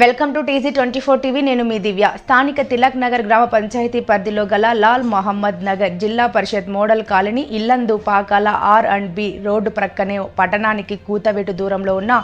Welcome to TG twenty four TV. నేను మీ దివ్య. స్థానిక తిలక్ నగర్ గ్రామ పంచాయతీ పరిధిలో గల Lal Mohammed Nagar Zilla Parishad model colony Yellandu Pakala R and B road ప్రక్కనే పట్టణానికి కూతవేటు దూరంలో ఉన్న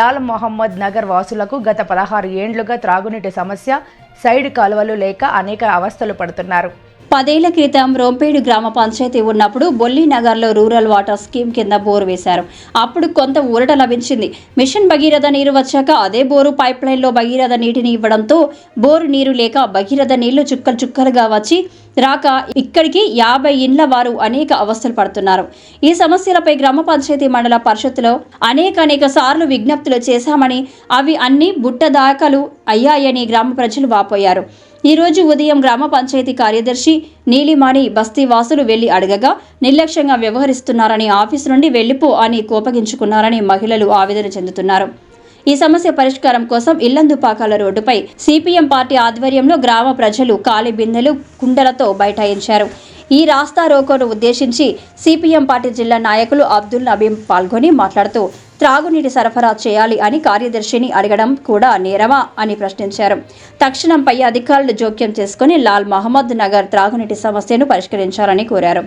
లాల్ మహమ్మద్ నగర్ వాసులకు గత పదహారు ఏండ్లుగా త్రాగునీటి సమస్య సైడ్ కాలువలు లేక అనేక అవస్థలు పడుతున్నారు. పదేళ్ళ క్రితం రోంపేడు గ్రామ పంచాయతీ ఉన్నప్పుడు బొల్లి నగర్లో రూరల్ వాటర్ స్కీమ్ కింద బోరు వేశారు. అప్పుడు కొంత ఊరట లభించింది. మిషన్ భగీరథ నీరు వచ్చాక అదే బోరు పైప్ లైన్లో భగీరథ నీటిని ఇవ్వడంతో బోరు నీరు లేక భగీరథ నీళ్ళు చుక్కలు చుక్కలుగా వచ్చి రాక ఇక్కడికి యాభై ఇండ్ల వారు అనేక అవస్థలు పడుతున్నారు. ఈ సమస్యలపై గ్రామ పంచాయతీ మండల పరిషత్తులో అనేక అనేక సార్లు విజ్ఞప్తులు చేశామని అవి అన్ని బుట్టదాకలు అయ్యాయని గ్రామ ప్రజలు వాపోయారు. ఈరోజు ఉదయం గ్రామ పంచాయతీ కార్యదర్శి నీలిమాని బస్తీ వాసులు వెళ్ళి అడగగా నిర్లక్ష్యంగా వ్యవహరిస్తున్నారని ఆఫీసు నుండి వెళ్ళిపో అని కోపగించుకున్నారని మహిళలు ఆవేదన చెందుతున్నారు. ఈ సమస్య పరిష్కారం కోసం ఇల్లందుపాకాల రోడ్డుపై సిపిఎం పార్టీ ఆధ్వర్యంలో గ్రామ ప్రజలు కాలి బిందెలు కుండలతో బైఠాయించారు. ఈ రాస్తా రోకోను ఉద్దేశించి సిపిఎం పార్టీ జిల్లా నాయకులు అబ్దుల్ నబీం పాల్గొని మాట్లాడుతూ త్రాగునీటి సరఫరా చేయాలి అని కార్యదర్శిని అడగడం కూడా నేరమా అని ప్రశ్నించారు. తక్షణం పై అధికారులు జోక్యం చేసుకుని లాల్ మహమ్మద్ నగర్ త్రాగునీటి సమస్యను పరిష్కరించాలని కోరారు.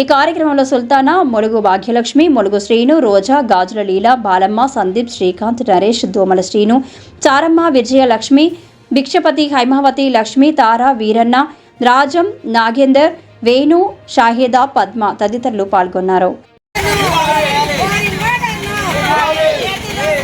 ఈ కార్యక్రమంలో సుల్తానా మొలుగు భాగ్యలక్ష్మి మొలుగు శ్రీను రోజా గాజుల లీల బాలమ్మ సందీప్ శ్రీకాంత్ నరేష్ దోమల శ్రీను చారమ్మ విజయలక్ష్మి భిక్షపతి హైమావతి లక్ష్మి తార వీరన్న రాజం నాగేందర్ వేణు షాహిదా పద్మ తదితరులు పాల్గొన్నారు.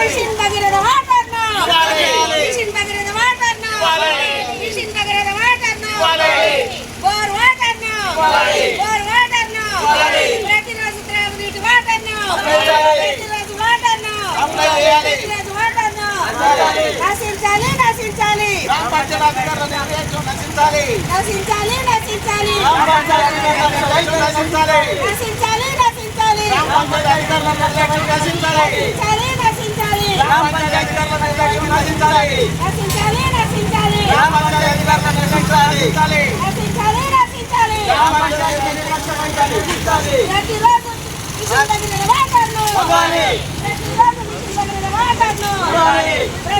మిషన్ భగీరథ వాటర్ను మిషన్ భగీరథ వాటర్ను మిషన్ భగీరథ వాటర్ను బోర్ వాటర్ను బోర్ వాటర్ను ప్రతిరోజు త్రాగునీటి వాటర్ను గ్రామ పంచాయతీల నిర్ణయం నశించాలి. ప్రతిరోజు ఇష్టానికి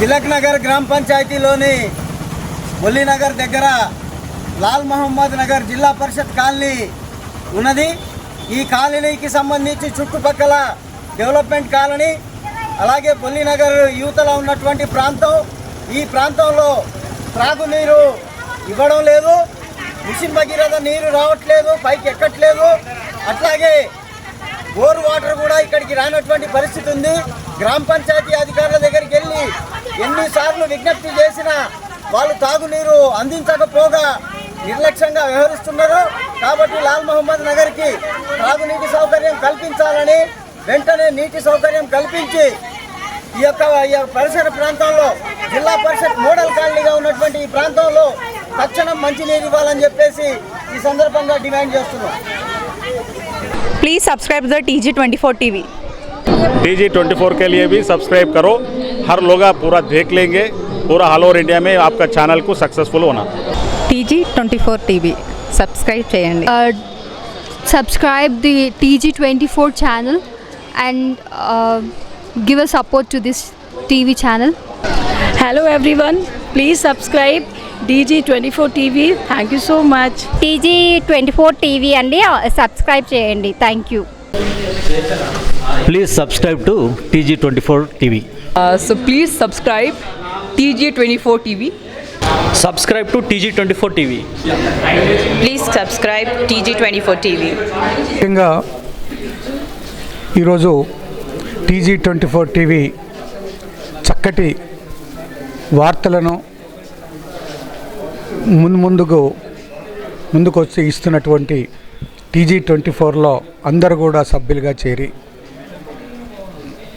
తిలక్ నగర్ గ్రామ పంచాయతీలోని నగర్ దగ్గర లాల్ మహమ్మద్ నగర్ జిల్లా పరిషత్ కాలనీ ఉన్నది. ఈ కాలనీకి సంబంధించి చుట్టుపక్కల డెవలప్మెంట్ కాలనీ అలాగే నగర్ యువతలో ఉన్నటువంటి ప్రాంతం. ఈ ప్రాంతంలో త్రాగునీరు ఇవ్వడం లేదు. మిషన్ భగీరథ నీరు రావట్లేదు పైకి ఎక్కట్లేదు. అట్లాగే బోర్ వాటర్ కూడా ఇక్కడికి రానటువంటి పరిస్థితి ఉంది. గ్రామ పంచాయతీ అధికారుల దగ్గరికి వెళ్ళి ఎన్నిసార్లు విజ్ఞప్తి చేసినా వాళ్ళు తాగునీరు అందించకపోగా నిర్లక్ష్యంగా వ్యవహరిస్తున్నారు. కాబట్టి లాల్ మహమ్మద్ నగర్కి తాగునీటి సౌకర్యం కల్పించాలని వెంటనే నీటి సౌకర్యం కల్పించి ఈ యొక్క పరిసర ప్రాంతంలో జిల్లా పరిషత్ మోడల్ కాలనీగా ఉన్నటువంటి ఈ ప్రాంతంలో తక్షణం మంచినీరు ఇవ్వాలని చెప్పేసి ఈ సందర్భంగా డిమాండ్ చేస్తున్నాం. Please subscribe the TG twenty four TV T G twenty four के लिए भी सब्सक्राइब करो। हर लोग आप पूरा देख लेंगे। पूरा ऑल ओवर इंडिया में आपका चैनल को सक्सेसफुल होना। TG twenty four TV subscribe చేయండి subscribe the TG twenty four channel and give a support to this TV channel hello everyone please subscribe TG twenty four TV thank you so much TG twenty four TV అండి. Subscribe చేయండి. Thank you Please subscribe to TG24 TV. So please subscribe TG twenty four TV Subscribe to TG24 TV. Please subscribe TG twenty four TV ముఖ్యంగా ఈరోజు TG twenty four TV చక్కటి వార్తలను ముందు ముందుకు ముందుకు వచ్చి ఇస్తున్నటువంటి టీజీ ట్వంటీ ఫోర్లో అందరూ కూడా సభ్యులుగా చేరి